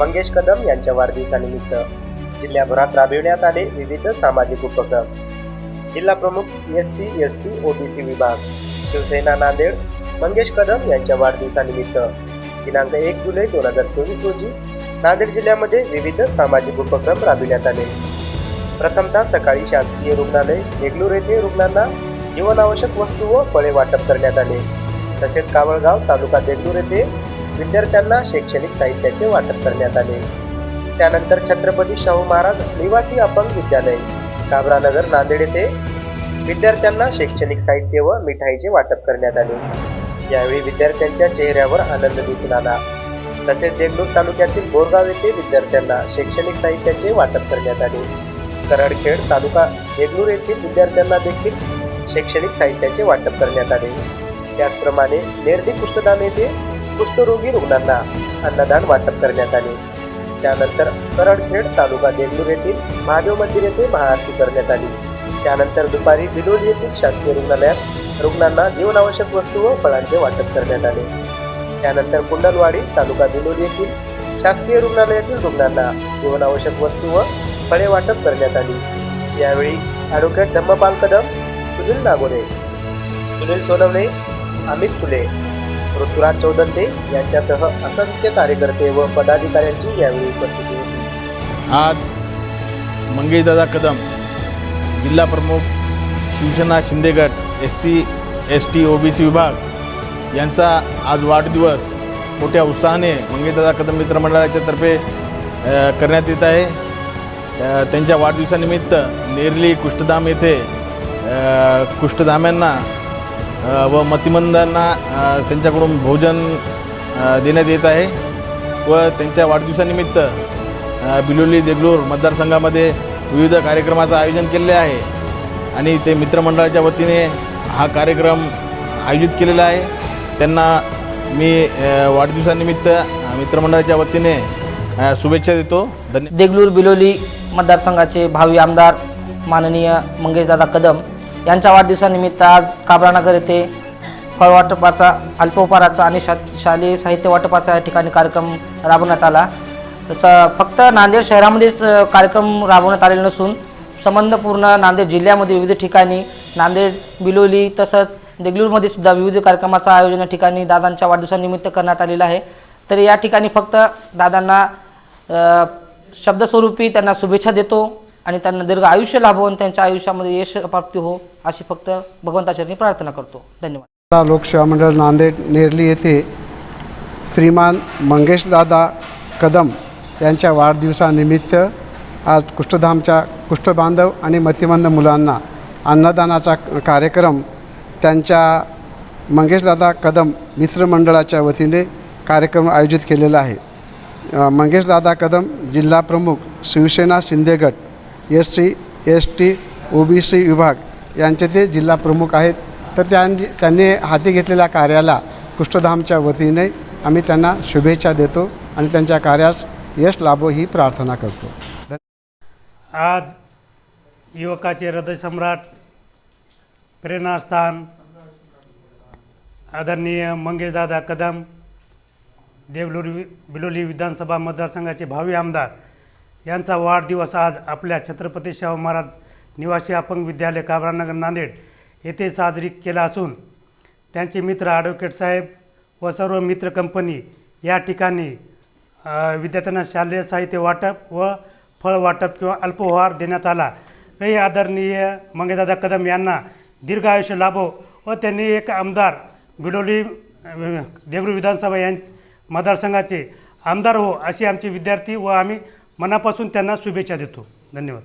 मंगेश कदम यांच्या वाढदिवसानिमित्त जिल्ह्याभरात राबविण्यात आले विविध सामाजिक उपक्रम. जिल्हा प्रमुख S C S T OBC विभाग शिवसेना नांदेड मंगेश कदम यांच्या वाढदिवसानिमित्त दिनांक एक जुलै दोन हजार चोवीस रोजी नांदेड जिल्ह्यामध्ये विविध सामाजिक उपक्रम राबविण्यात आले. प्रथमतः सकाळी शासकीय रुग्णालय देगलूर येथे रुग्णांना जीवनावश्यक वस्तू व फळे वाटप करण्यात आले. तसेच कावळगाव तालुका देगलूर येथे विद्यार्थ्यांना शैक्षणिक साहित्याचे वाटप करण्यात आले. त्यानंतर छत्रपती शाहू महाराज निवासी अपंग विद्यालय काबरानगर नांदेड येथे विद्यार्थ्यांना शैक्षणिक साहित्य व मिठाईचे वाटप करण्यात आले. यावेळी विद्यार्थ्यांच्या चेहऱ्यावर आनंद दिसून आला. तसेच देगलूर तालुक्यातील बोरगाव येथे विद्यार्थ्यांना शैक्षणिक साहित्याचे वाटप करण्यात आले. करडखेड तालुका देगलूर येथील विद्यार्थ्यांना देखील शैक्षणिक साहित्याचे वाटप करण्यात आले. त्याचप्रमाणे नेरडी कुष्ठधाम येथे कुष्ठरोगी रुग्णांना अन्नदान वाटप करण्यात आले. त्यानंतर करडखेड तालुका देगलूर येथील महादेव मंदिर येथे महाआरती करण्यात आली. त्यानंतर दुपारी बिलोली येथील शासकीय रुग्णालयात रुग्णांना जीवनावश्यक वस्तू व फळांचे वाटप करण्यात आले. त्यानंतर कुंडलवाडी तालुका बिलोली येथील शासकीय रुग्णालयातील रुग्णांना जीवनावश्यक वस्तू व फळे वाटप करण्यात आली. यावेळी ॲडव्होकेट धम्मपाल कदम सुनील नागोरे सुनील सोनवणे अमित फुले ऋतुराज चौदंते यांच्यासह असंख्य कार्यकर्ते व पदाधिकाऱ्यांची यावेळी उपस्थिती होती. आज मंगेशदादा कदम जिल्हा प्रमुख Shiv Sena शिंदेगड S C S T O B C विभाग यांचा आज वाढदिवस मोठ्या उत्साहाने मंगेशदादा कदम मित्रमंडळाच्या तर्फे करण्यात येत आहे. त्यांच्या वाढदिवसानिमित्त नेरली कुष्ठधाम येथे कुष्ठधाम्यांना व मतिमंदांना त्यांच्याकडून भोजन देण्यात येत आहे. व त्यांच्या वाढदिवसानिमित्त बिलोली देगलूर मतदारसंघामध्ये विविध कार्यक्रमाचं आयोजन केलेले आहे. आणि ते मित्रमंडळाच्या वतीने हा कार्यक्रम आयोजित केलेला आहे. त्यांना मी वाढदिवसानिमित्त मित्रमंडळाच्या वतीने शुभेच्छा देतो. धन्य देगलूर बिलोली मतदारसंघाचे भावी आमदार माननीय मंगेशदादा कदम यांच्या वाढदिवसानिमित्त आज काबरानगर येथे फळवाटपाचा अल्पोपहाराचा आणि शा शालेय साहित्य वाटपाचा या ठिकाणी कार्यक्रम राबवण्यात आला. स- फक्त नांदेड शहरामध्येच कार्यक्रम राबवण्यात आलेले नसून संबंधपूर्ण नांदेड जिल्ह्यामध्ये विविध ठिकाणी नांदेड बिलोली तसंच देगलूरमध्ये सुद्धा विविध कार्यक्रमाचं आयोजन या ठिकाणी दादांच्या वाढदिवसानिमित्त करण्यात आलेलं आहे. तर या ठिकाणी फक्त दादांना शब्दस्वरूपी त्यांना शुभेच्छा देतो. आणि त्यांना दीर्घ आयुष्य लाभो आणि त्यांच्या आयुष्यामध्ये यश प्राप्ती हो अशी फक्त भगवंताचरणी प्रार्थना करतो. धन्यवाद. लोकसेवा मंडळ नांदेड नेरली येथे श्रीमान मंगेशदादा कदम यांच्या वाढदिवसानिमित्त आज कुष्ठधामच्या कुष्ठबांधव आणि मतिमंद मुलांना अन्नदानाचा कार्यक्रम त्यांच्या मंगेशदादा कदम मित्रमंडळाच्या वतीने कार्यक्रम आयोजित केलेला आहे. मंगेशदादा कदम जिल्हा प्रमुख Shiv Sena शिंदेगट S C S T O B C विभाग यांचे ते जिल्हा प्रमुख आहेत. तर त्यांनी त्यांनी हाती घेतलेल्या कार्याला कुष्ठधामच्या वतीने आम्ही त्यांना शुभेच्छा देतो आणि त्यांच्या कार्यास यश लाभो ही प्रार्थना करतो. आज युवकाचे हृदयसम्राट प्रेरणास्थान आदरणीय मंगेशदादा कदम देवलोरी बिलोली विधानसभा मतदारसंघाचे भावी आमदार यांचा वाढदिवस आज आपल्या छत्रपती शाहू महाराज निवासी अपंग विद्यालय काबरानगर नांदेड येथे साजरी केला असून त्यांचे मित्र ॲडव्होकेट साहेब व सर्व मित्र कंपनी या ठिकाणी विद्यार्थ्यांना शालेय साहित्य वाटप व फळ वाटप किंवा अल्पोहार देण्यात आला. हे आदरणीय मंगेदादा कदम यांना दीर्घ आयुष्य लाभो व त्यांनी एक आमदार बिडोली देवरू देगलूर विधानसभा यां मतदारसंघाचे आमदार हो अशी आमचे विद्यार्थी व आम्ही मनापासून त्यांना शुभेच्छा देतो. धन्यवाद.